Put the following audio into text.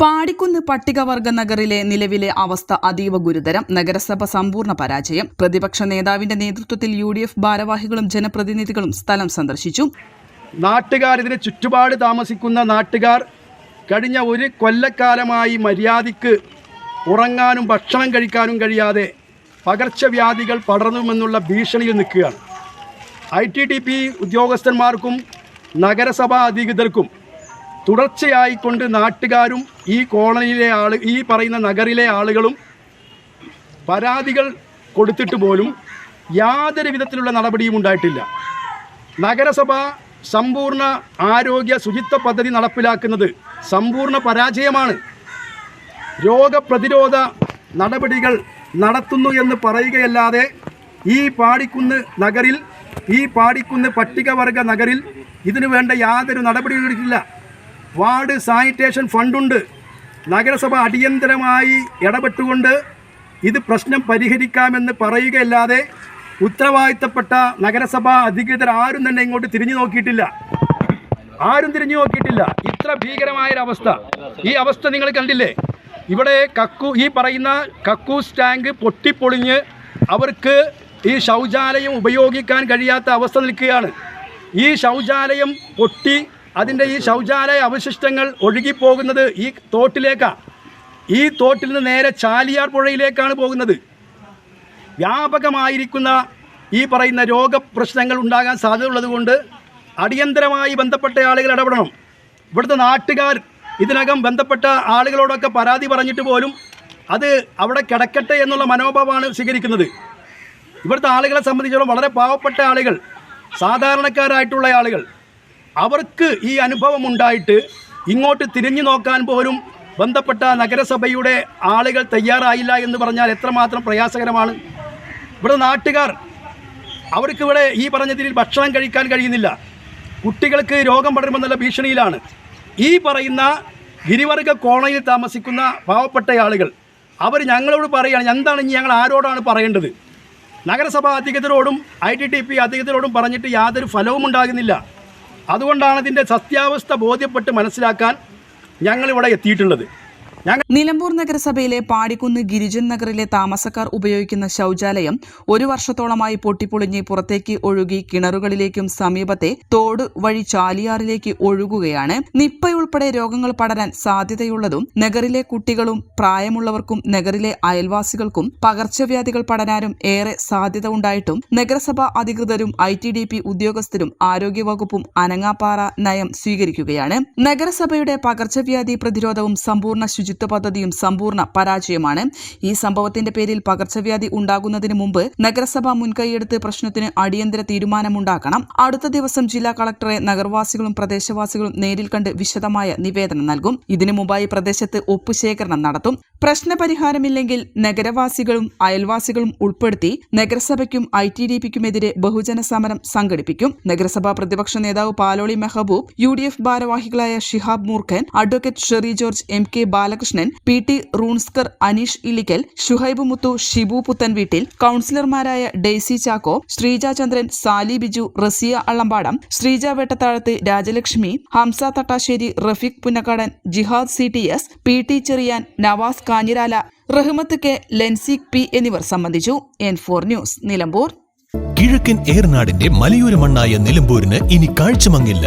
പാടിക്കുന്ന് പട്ടികവർഗ നഗറിലെ നിലവിലെ അവസ്ഥ അതീവ ഗുരുതരം. നഗരസഭ സമ്പൂർണ പരാജയം. പ്രതിപക്ഷ നേതാവിന്റെ നേതൃത്വത്തിൽ യു ഡി എഫ് ഭാരവാഹികളും ജനപ്രതിനിധികളും സ്ഥലം സന്ദർശിച്ചു. നാട്ടുകാർ ഇതിന് ചുറ്റുപാട് താമസിക്കുന്ന നാട്ടുകാർ കഴിഞ്ഞ ഒരു കൊല്ലക്കാലമായി മര്യാദയ്ക്ക് ഉറങ്ങാനും ഭക്ഷണം കഴിക്കാനും കഴിയാതെ പകർച്ചവ്യാധികൾ പടർന്നുമെന്നുള്ള ഭീഷണിയിൽ നിൽക്കുകയാണ്. ഐ ടി ടി പി ഉദ്യോഗസ്ഥന്മാർക്കും നഗരസഭാ അധികൃതർക്കും തുടർച്ചയായിക്കൊണ്ട് നാട്ടുകാരും ഈ കോളനിയിലെ ആൾ ഈ പറയുന്ന നഗറിലെ ആളുകളും പരാതികൾ കൊടുത്തിട്ട് പോലും യാതൊരു വിധത്തിലുള്ള നടപടിയും ഉണ്ടായിട്ടില്ല. നഗരസഭ സമ്പൂർണ ആരോഗ്യ ശുചിത്വ പദ്ധതി നടപ്പിലാക്കുന്നത് സമ്പൂർണ പരാജയമാണ്. രോഗപ്രതിരോധ നടപടികൾ നടത്തുന്നു എന്ന് പറയുകയല്ലാതെ ഈ പാടിക്കുന്ന് നഗറിൽ ഈ പാടിക്കുന്ന് പട്ടികവർഗ നഗറിൽ ഇതിനു വേണ്ട യാതൊരു നടപടിയും എടുക്കില്ല വാർഡ് സാനിറ്റേഷൻ ഫണ്ടുണ്ട്. നഗരസഭ അടിയന്തരമായി ഇടപെട്ടുകൊണ്ട് ഇത് പ്രശ്നം പരിഹരിക്കാമെന്ന് പറയുകയല്ലാതെ ഉത്തരവാദിത്തപ്പെട്ട നഗരസഭാ അധികൃതർ ആരും തന്നെ ഇങ്ങോട്ട് തിരിഞ്ഞു നോക്കിയിട്ടില്ല. ആരും തിരിഞ്ഞു നോക്കിയിട്ടില്ല. ഇത്ര ഭീകരമായൊരവസ്ഥ. ഈ അവസ്ഥ നിങ്ങൾ കണ്ടില്ലേ? ഇവിടെ കക്കു ഈ പറയുന്ന കക്കൂസ് ടാങ്ക് പൊട്ടിപ്പൊളിഞ്ഞ് അവർക്ക് ഈ ശൗചാലയം ഉപയോഗിക്കാൻ കഴിയാത്ത അവസ്ഥ നിൽക്കുകയാണ്. ഈ ശൗചാലയം പൊട്ടി അതിന്റെ ഈ ശൗചാലയ അവശിഷ്ടങ്ങൾ ഒഴുകിപ്പോകുന്നത് ഈ തോട്ടിലേക്കാണ് ഈ തോട്ടിൽ നിന്ന് നേരെ ചാലിയാർ പുഴയിലേക്കാണ് പോകുന്നത്. വ്യാപകമായിരിക്കുന്ന ഈ പറയുന്ന രോഗപ്രശ്നങ്ങൾ ഉണ്ടാകാൻ സാധ്യത ഉള്ളതുകൊണ്ട് അടിയന്തരമായി ബന്ധപ്പെട്ട ആളുകൾ ഇടപെടണം. ഇവിടുത്തെ നാട്ടുകാർ ഇതിനകം ബന്ധപ്പെട്ട ആളുകളോടൊക്കെ പരാതി പറഞ്ഞിട്ട് പോലും അത് അവിടെ കിടക്കട്ടെ എന്നുള്ള മനോഭാവമാണ് സ്വീകരിക്കുന്നത്. ഇവിടുത്തെ ആളുകളെ സംബന്ധിച്ചിടത്തോളം വളരെ പാവപ്പെട്ട ആളുകൾ സാധാരണക്കാരായിട്ടുള്ള ആളുകൾ. അവർക്ക് ഈ അനുഭവം ഉണ്ടായിട്ട് ഇങ്ങോട്ട് തിരിഞ്ഞു നോക്കാൻ പോലും ബന്ധപ്പെട്ട നഗരസഭയുടെ ആളുകൾ തയ്യാറായില്ല എന്ന് പറഞ്ഞാൽ എത്രമാത്രം പ്രയാസകരമാണ്. ഇവിടെ നാട്ടുകാർ അവർക്ക് ഇവിടെ ഈ പറഞ്ഞ രീതിയിൽ ഭക്ഷണം കഴിക്കാൻ കഴിയുന്നില്ല. കുട്ടികൾക്ക് രോഗം പടരുമെന്നുള്ള ഭീഷണിയിലാണ്. ഈ പറയുന്ന ഗിരിവർഗ കോണയിൽ താമസിക്കുന്ന പാവപ്പെട്ട ആളുകൾ അവർ ഞങ്ങളോട് പറയുകയാണ് എന്താണ് ഇനി ഞങ്ങൾ ആരോടാണ് പറയേണ്ടത്? നഗരസഭാ അധികൃതരോടും ഐ ടി ടി പി അധികൃതരോടും പറഞ്ഞിട്ട് യാതൊരു ഫലവും ഉണ്ടാകുന്നില്ല അതുകൊണ്ടാണ് ഇതിന്റെ സത്യാവസ്ഥ ബോധ്യപ്പെട്ട് മനസ്സിലാക്കാൻ ഞങ്ങളിവിടെ എത്തിയിട്ടുള്ളത്. നിലമ്പൂർ നഗരസഭയിലെ പാടിക്കുന്ന് ഗിരിജൻ നഗറിലെ താമസക്കാർ ഉപയോഗിക്കുന്ന ശൗചാലയം ഒരു വർഷത്തോളമായി പൊട്ടിപ്പൊളിഞ്ഞ് പുറത്തേക്ക് ഒഴുകി കിണറുകളിലേക്കും സമീപത്തെ തോട് വഴി ചാലിയാറിലേക്ക് ഒഴുകുകയാണ്. നിപ്പയുൾപ്പെടെ രോഗങ്ങൾ പടരാൻ സാധ്യതയുള്ളതും നഗറിലെ കുട്ടികളും പ്രായമുള്ളവർക്കും നഗറിലെ അയൽവാസികൾക്കും പകർച്ചവ്യാധികൾ പടരാനും ഏറെ സാധ്യത ഉണ്ടായിട്ടും നഗരസഭാ അധികൃതരും ഐ ടി ഡി പി ഉദ്യോഗസ്ഥരും ആരോഗ്യവകുപ്പും അനങ്ങാപ്പാറ നയം സ്വീകരിക്കുകയാണ്. നഗരസഭയുടെ പകർച്ചവ്യാധി പ്രതിരോധവും സമ്പൂർണ ശുചിത്വ പദ്ധതിയും സമ്പൂർണ പരാജയമാണ്. ഈ സംഭവത്തിന്റെ പേരിൽ പകർച്ചവ്യാധി ഉണ്ടാകുന്നതിന് മുമ്പ് നഗരസഭ മുൻകൈയെടുത്ത് പ്രശ്നത്തിന് അടിയന്തര തീരുമാനമുണ്ടാക്കണം. അടുത്ത ദിവസം ജില്ലാ കളക്ടറെ നഗരവാസികളും പ്രദേശവാസികളും നേരിൽ കണ്ട് വിശദമായ നിവേദനം നൽകും. ഇതിനു മുമ്പായി പ്രദേശത്ത് ഒപ്പുശേഖരണം നടത്തും. പ്രശ്നപരിഹാരമില്ലെങ്കിൽ നഗരവാസികളും അയൽവാസികളും ഉൾപ്പെടുത്തി നഗരസഭയ്ക്കും ഐ ടി ഡി പിക്കുമെതിരെ ബഹുജന സമരം സംഘടിപ്പിക്കും. നഗരസഭാ പ്രതിപക്ഷ നേതാവ് Paloli Mehaboob U D F ഭാരവാഹികളായ Shihab Moorkhan advocate Sherry George M K Balakrishnan P T റൂൺസ്കർ Aneesh Ilikkal Shuhaib Muthu Shibu Puthan Veettil കൌൺസിലർമാരായ Daisy Chacko Sreeja Chandran Sali Biju Rasiya Allambadam Sreeja Vettathazhath Rajalakshmi Hamsa Thattasseri Rafeeq Punnakkadan Jihad C T S P T Cheriyan Navas Kanjirala Rahmath K ലെൻസിക് P എന്നിവർ സംബന്ധിച്ചു. N four news Nilambur. കിഴക്കൻ ഏർനാടിന്റെ മലയോര മണ്ണായ നിലമ്പൂരിന് ഇനി കാഴ്ചമങ്ങില്ല